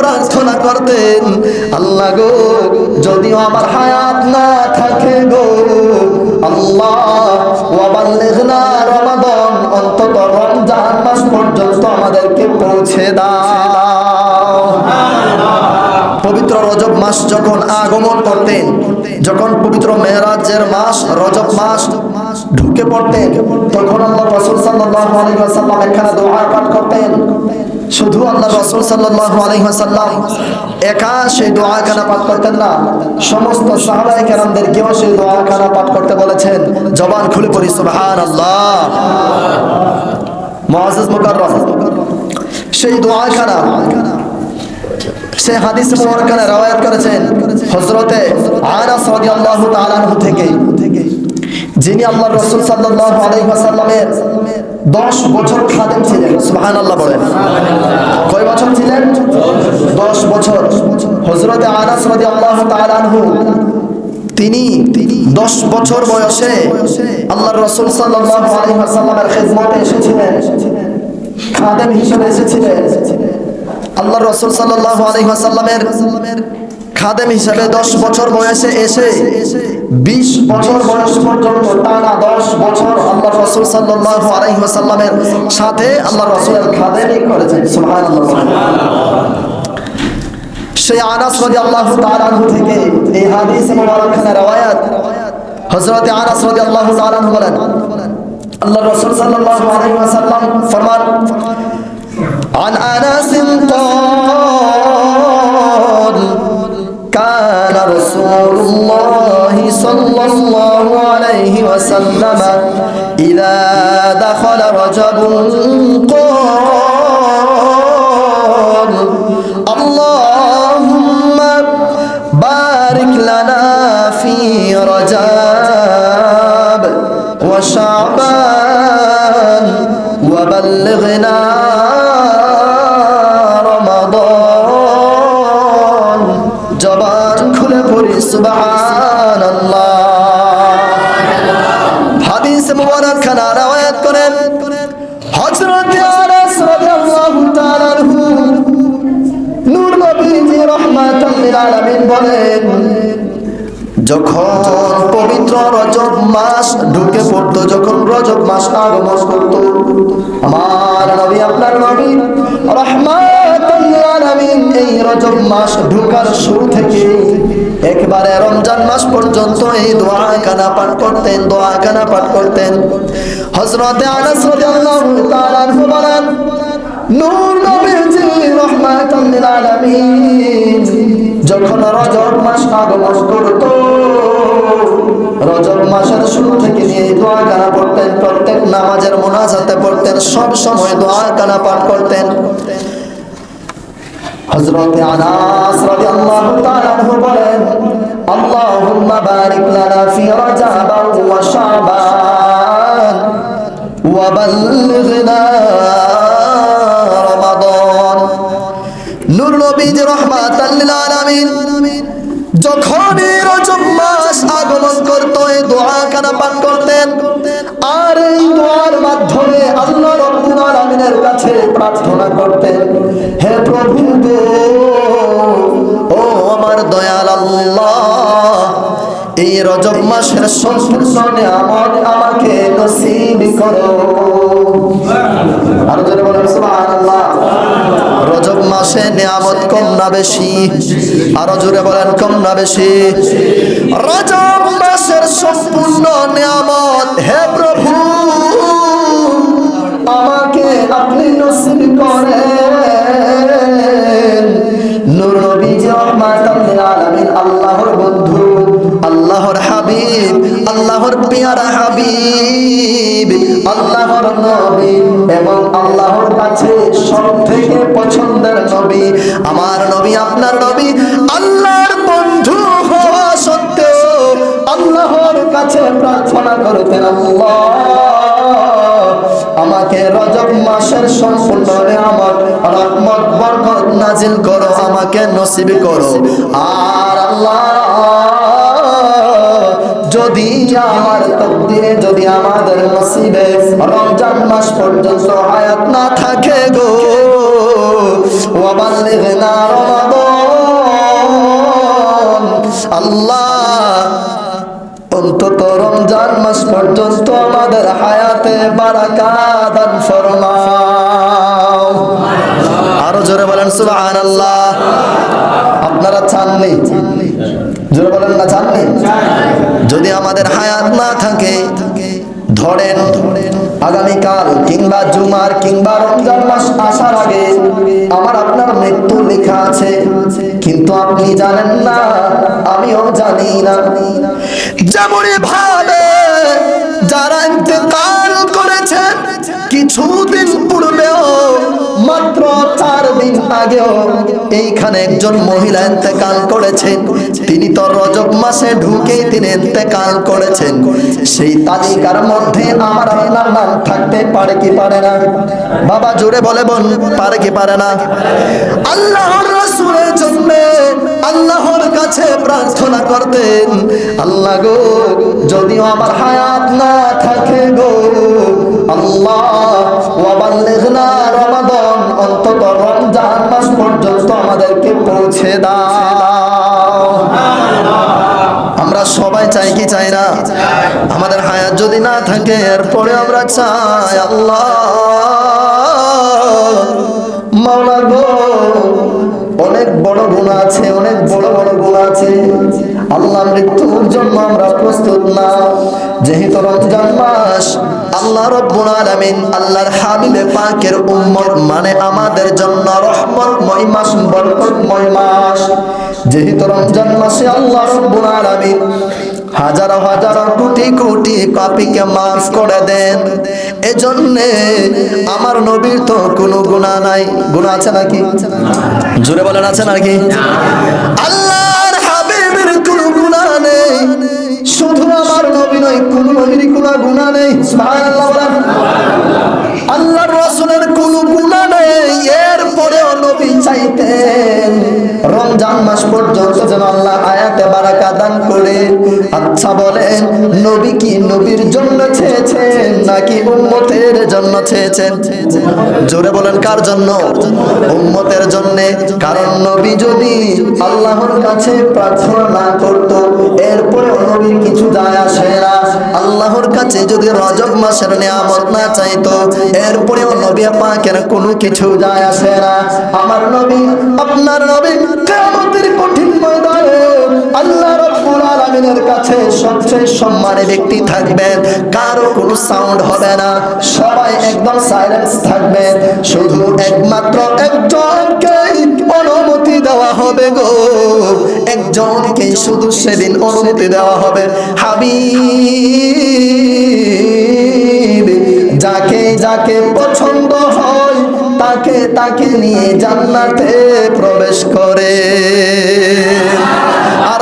প্রার্থনা করতেন, আল্লাহ গো, যদিও আমার হায়াত না থাকে গো, আল্লাহ ওয়াবাল্লিগনা অন্তত রমজান মাস পর্যন্ত আমাদেরকে পৌঁছে দাও। পবিত্র রজব মাস যখন আগমন করতেন, যখন পবিত্র মেহরাজের মাস, রজব মাস ঢুকে পড়তেন, তখন আল্লাহ রসুল সাল্লাল্লাহু আলাইহি ওয়াসাল্লাম একখানা দোয়া পাঠ করতেন। শুধু আল্লাহ রসুল সাল্লাল্লাহু আলাইহি ওয়াসাল্লাম একা সেই দোয়াখানা পাঠ করতেন না। সমস্ত সাহাবায়ে কেরামদেরকেও সেই দোয়াখানা পাঠ করতে বলেছেন। জবান খুলে পড়ি, সুবহানাল্লাহ। মুআজ্জিজ মুকাররম, সেই দোয়াখানা সে হাদিস মুবারকানে রওয়ায়াত করেছেন হযরতে আনাস রাদিয়াল্লাহু তাআলা থেকে। যিনি আল্লাহ রাসূল সাল্লাল্লাহু আলাইহি ওয়াসাল্লামের 10 বছর খাদেম ছিলেন, সুবহানাল্লাহ বলেন। কয় বছর ছিলেন? 10 বছর। হযরতে আনাস রাদিয়াল্লাহু তাআলা আনহু, তিনি 10 বছর বয়সে আল্লাহর রাসূল সাল্লাল্লাহু আলাইহি ওয়াসাল্লামের খিদমতে এসেছিলেন। খাদেম হিসেবে এসেছিলেন। আল্লাহ রসুল সাল্লাল্লাহু আলাইহি ওয়াসাল্লামের খাদেম হিসেবে 10 বছর বয়সে এসে 20 বছর বয়স পর্যন্ত টানা 10 বছর আল্লাহ রসুল সাল্লাল্লাহু আলাইহি ওয়াসাল্লামের সাথে আল্লাহ রসুলের খাদেমই করেছেন সুবহানাল্লাহ সেই আনাস রাদিয়াল্লাহু তাআলা আনহু থেকে এই হাদিস মুবারকানের রওয়ায়াত হযরত আনাস রাদিয়াল্লাহু তাআলা আনহু বলেন আল্লাহ রাসূল সাল্লাল্লাহু আলাইহি ওয়াসাল্লাম ফরমান عن أنس قال كان رسول الله صلى الله عليه وسلم إذا دخل رجب قال اللهم بارك لنا في رجب وشعبان وبلغنا রমাদান জবান খুলে পড়ি সুবহানাল্লাহ পবিত্র রজব মাস ঢুকে পড়তো যখন রজব মাস আগমন করত। আমার নবী, আপনার নবী আলামিন এই রজব মাস ঢুকার শুরু থেকে একবারে রমজান মাস পর্যন্ত এই দোয়া কানা পাঠ করতেন, দোয়া কানা পাঠ করতেন। হযরতে আনাস নূর নবীজি যখন রজব মাস আগমন করত রজব মাসের শুরু থেকে নিয়ে দোয়া কানা পড়তেন, প্রত্যেক নামাজের মোনাজাতে পড়তেন, সব সময় দোয়া কানা পাঠ করতেন। হযরত আনাস রাদিয়াল্লাহু তাআলা বলেন, আল্লাহুম্মা বারিক লানা ফি রাজাব ওয়া শাবান ওয়া বাল্লিগনা আল্লাহ কাছে প্রার্থনা হে প্রভু ও আমার দয়াল আল্লাহ, এই রজব মাসের আমাকে নসিব করো। রজব মাসে নিয়ামত কম না বেশি? আরও জোরে বলেন, কম না বেশি? রজব মাসের সম্পূর্ণ নিয়ামত, হে প্রভু এবং আল্লাহর কাছে সব থেকে পছন্দের নবী, আমার নবী, আপনার নবী, আল্লাহর বন্ধু হওয়া সত্ত্বেও আল্লাহর কাছে প্রার্থনা করতেন, আল্লাহ আমাকে রজব মাসের সম্পূর্ণ আমার রহমত বরকত নাজিল করো, আমাকে নসিব করো। আর আল্লাহ যদি আমার তকদিরে, যদি আমাদের নসিবে রমজান মাস পর্যন্ত হায়াত না থাকে গো ওয়াবাল্লিগ না রমাদান, আল্লাহ অন্তত রমজান মাস পর্যন্ত আমাদের হায়াতে বারাকা দান ফরমাও। আরও জোরে বলেন, সুবহানাল্লাহ। আপনারা চাননি? জোরে বলেন না, চাননি? আমাদের হায়াত না থাকে, ধরেন আগামীকাল কিংবা জুমার কিংবা রমজান মাস আসার আগে আমার আপনার মৃত্যু লেখা আছে, কিন্তু আপনি জানেন না, আমিও জানি না। যেমন ভাবে যারা ইন্তেকাল করেছেন, কিছুদিন পূর্বেও আগেও এইখানে একজন মহিলা ইন্তেকাল করেছেন। তিনি তো রজব মাসে ঢুকেই তিনি ইন্তেকাল করেছেন। সেই তালিকার মধ্যে আমার আপনার নাম থাকতে পারে কি পারে না? বাবা জোরে বলে বোন, পারে কি পারে না? আল্লাহর রাসূলের জন্য আল্লাহর কাছে প্রার্থনা করতেন, আল্লাহ গো, যদিও আমার হায়াত না থাকে গো, আল্লাহ ওয়াবাল্লিগনা রমাদান আমাদেরকে পৌঁছে দাও। আমরা সবাই চাই কি চাই না? আমাদের হায়াত যদি না থাকে, এরপরে আমরা চাই আল্লাহ। মাওলা গো, অনেক বড় গুণ আছে, অনেক বড় বড় গুণ আছে। আল্লাহ মৃত্যুর জন্য আমরা প্রস্তুত না। যেহেতু রমজান মাস, আল্লাহ রব্বুল আলামিন আল্লাহর হাবিবে পাকের উম্মত মানে আমাদের জন্য রহমতময় মাস, বরকতময় মাস। যেহেতু রমজান মাসে আল্লাহ রব্বুল আলামিন হাজারো হাজারো, কোটি কোটি পাপীকে মাফ করে দেন। এজন্যে আমার নবীর তো কোনো গুনাহ নাই। গুনাহ আছে নাকি? জোরে বলেন, আছে নাকি? আল্লাহর নবী নয় কোন গুনাহ নেই আল্লাহর রাসূলের কোনো গুনাহ নেই, এরপরেও নবী চাইতেন। রমজান মাস পর্যন্ত যেন আল্লাহ আয়াতে বারাকা দান করে। আচ্ছা বলেন, নবী কি নবীর জন্য চেয়েছেন নাকি উম্মতের জন্য চেয়েছেন? জোরে বলেন, কার জন্য? উম্মতের কারণ নবী যদি আল্লাহর কাছে প্রার্থনা না করত এরপরে নবীর কিছু যায় আসে না। আল্লাহর কাছে যদি রজব মাসের নিয়ামত না চাইতো, এরপরেও নবী পাকের কোনো কিছু যায় আসে না। আমার নবী, আপনার নবী কিয়ামতের কঠিন ময়দানে আল্লাহ রাব্বুল কাছে সবচেয়ে সম্মানী ব্যক্তি থাকবেন। কারও সাউন্ড হবে না। সবাই সাইলেন্স থাকবেন। শুধু একমাত্র অনুমতি দেওয়া হবে গো। একজনকে শুধু সেদিন অনুমতি দেওয়া হবে। হাবিব, যাকে যাকে পছন্দ হয়, তাকে তাকে নিয়ে জান্নাতে প্রবেশ করে।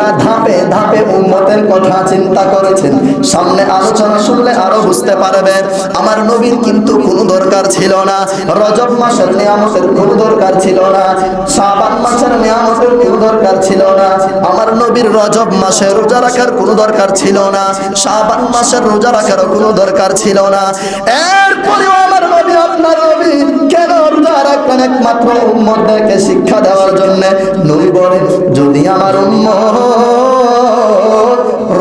প্রতিটা ধাপে ধাপে উম্মতের কথা চিন্তা করেছেন। সামনে আলোচনা শুনলে আরও বুঝতে পারবেন আমার নবীর কিন্তু কোনো দরকার ছিল না। রজব মাসের নিয়ামতের কোনো দরকার ছিল না। শাবান মাসের নিয়ামতের কোনো দরকার ছিল না। আমার নবীর রজব মাসে রোজা রাখার কোনো দরকার ছিল না। শাবান মাসের রোজা রাখারও কোনো দরকার ছিল না। এরপরেও আমার নবী, আপনার নবী কেন একমাত্র উম্মতদেরকে শিক্ষা দেওয়ার জন্য নবী বলেন, যদি আমার উম্মত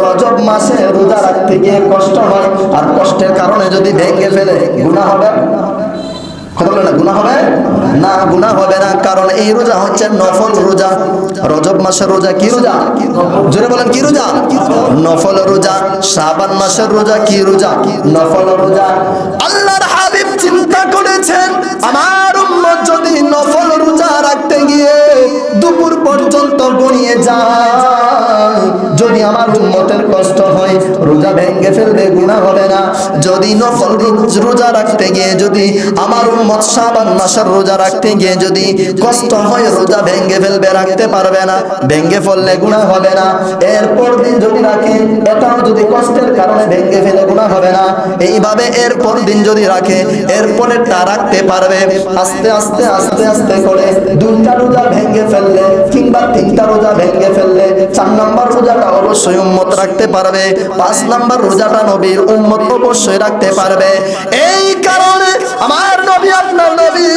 রজব মাসে রোজা রাখতে গিয়ে কষ্ট হয়, আর কষ্টের কারণে যদি ভেঙে ফেলে, গুনাহ হবে? এই রোজা হচ্ছে নফল রোজা। রোজা কি জোরে বলেন, কি রোজা? নফল রোজা মাসের রোজা কি রোজা? নফল রোজা। আল্লাহর পর্যন্ত গড়িয়ে যায় যদি আমার উম্মতের কষ্ট হয়, রোজা ভেঙে ফেলবে গুণা হবে না। যদি নফল রোজ- রাখতে গিয়ে যদি আমার উম্মত শাবান মাসের রোজা রাখতে গিয়ে যদি কষ্ট হয়, রোজা ভেঙে ফেলবে, রাখতে পারবে না। ভেঙে ফেললে গুণা হবে না। এরপর দিন যদি রাখে, এটাও যদি কষ্টের কারণে ভেঙে ফেলে গুণা হবে না। এইভাবে এরপর দিন যদি রাখে, এরপরেরটা রাখতে পারবে। আস্তে আস্তে আস্তে আস্তে করে দুইটা রোজা ভেঙে ফেললে, কিংবা তিনটা রোজা ভেঙে ফেললে, চার নম্বর রোজাটা অবশ্যই উম্মত রাখতে পারবে। পাঁচ নাম্বার রোজাটা নবীর উম্মত অবশ্যই রাখতে পারবে। এই কারণে আমার নবী, আপনার নবী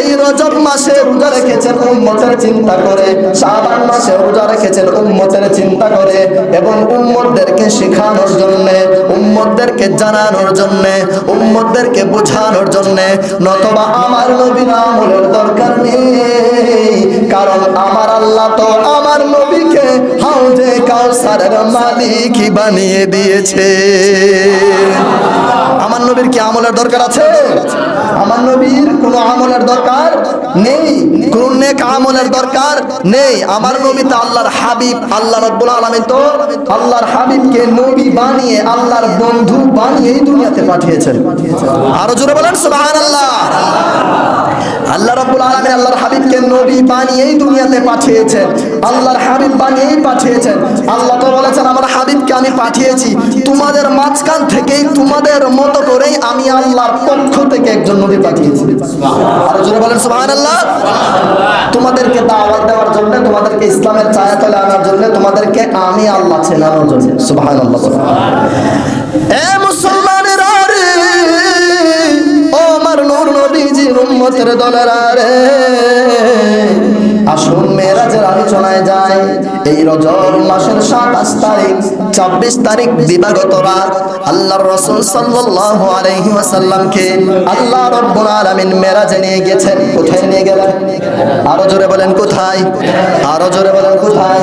এই রজব মাসে রোজা রেখেছেন উম্মতের চিন্তা করে। শাবান মাসে রোজা রেখেছেন উম্মতের চিন্তা করে এবং উম্মতদেরকে শেখানোর জন্য, উম্মতদেরকে জানানোর জন্য, উম্মতদেরকে বোঝানোর জন্য। নতবা আমার নবীর আমলের দরকার নেই। কারণ আমার আল্লাহ তো আমার নবীকে হাউজে কাউসারের মালিকই বানিয়ে দিয়েছে। আমার নবীর কি আমলের দরকার আছে? আমার নবীর কোনো আমলের দরকার নেই, কোন নেক আমলের দরকার নেই। আমার নবী তো আল্লাহর হাবিব, আল্লাহ রব্বুল আলামিন তো আল্লাহর হাবিবকে নবী বানিয়ে, আল্লাহর বন্ধু বানিয়ে দুনিয়াতে পাঠিয়েছেন। আরও জোরে বলেন, সুবহানাল্লাহ। আল্লাহ রাব্বুল আলামিন আল্লাহর হাবিবকে নবী বানিয়েই দুনিয়াতে পাঠিয়েছেন আল্লাহর হাবিব বানিয়েই পাঠিয়েছেন আল্লাহ তো বলেছেন, আমার হাবিবকে আমি পাঠিয়েছি। তোমাদের মাঝখান থেকেই, তোমাদের মতো করেই আমি আল্লাহর পক্ষ থেকে একজন নবী পাঠিয়েছি। আর জোরে বলেন, সুবহানাল্লাহ। তোমাদেরকে দাওয়াত দেওয়ার জন্য, তোমাদেরকে ইসলামের ছায়াতলে আনার জন্য, তোমাদেরকে আমি আল্লাহ চেনানোর জন্য। সুবহানাল্লাহ উম্মতের দলেরা রে। আসুন মেয়েরাজের আলোচনায় যায় এই রজব মাসের সাতাশ তারিখ, ছাব্বিশ তারিখ দিবাগত রাত। আল্লাহর রসুল সাল্লাল্লাহু আলাইহি ওয়াসাল্লামকে আল্লাহ রব্বুল আলামিন মেরাজে নিয়ে গেছেন। কোথায় নিয়ে গেলেন? আরও জোরে বলেন, কোথায়? আরও জোরে বলেন, কোথায়?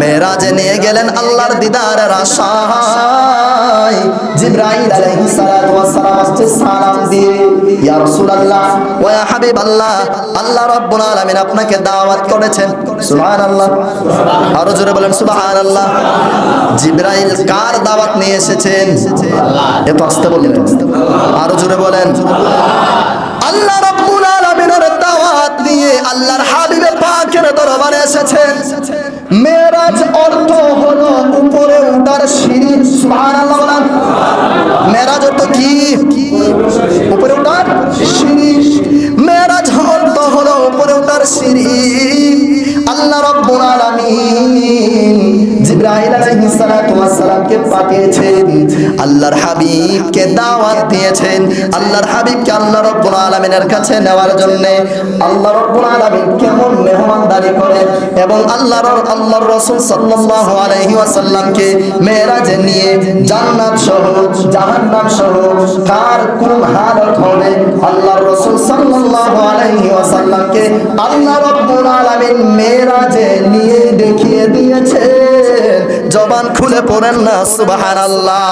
মেরাজে নিয়ে গেলেন আল্লাহর দিদারের আশায় জিব্রাইল আলাইহিস সালাতু ওয়াস সালাম আসছে সালাম দিয়ে, ইয়া রাসূলুল্লাহ, ওয়া ইয়া হাবিবাল্লাহ, আল্লাহ রাব্বুল আলামিন আপনাকে দাওয়াত করেছেন। সুবহানাল্লাহ। আরও জোরে বলেন, সুবহানাল্লাহ। জিব্রাইল কার দাওয়াত নিয়ে এসেছেন? এত আস্তে বললেন। আরও জোরে বলেন, আল্লাহ রাব্বুল আলামিনের দাওয়াত নিয়ে আল্লাহর হাবিবে পাকের দরবারে এসেছেন। মেরাজ অর্থ সালামকে পাঠিয়েছেন, আল্লাহর হাবিবকে দাওয়াত দিয়েছেন, আল্লাহর হাবিবকে আল্লাহ রাব্বুল আলামিনের কাছে নেওয়ার জন্য আল্লাহ রাব্বুল আলামিন কেমন মেহমানদারি এবং আল্লাহর আল্লাহর রাসূল সাল্লাল্লাহু আলাইহি ওয়াসাল্লামকে মেরাজে নিয়ে জান্নাত সহ, জাহান্নাম সহ কার কোন হালত হবে? আল্লাহর রাসূল সাল্লাল্লাহু আলাইহি ওয়াসাল্লামকে আল্লাহ রাব্বুল মেরাজে নিয়ে দেখিয়ে দিয়েছে। জবান খুলে পড়েন না সুবহানাল্লাহ।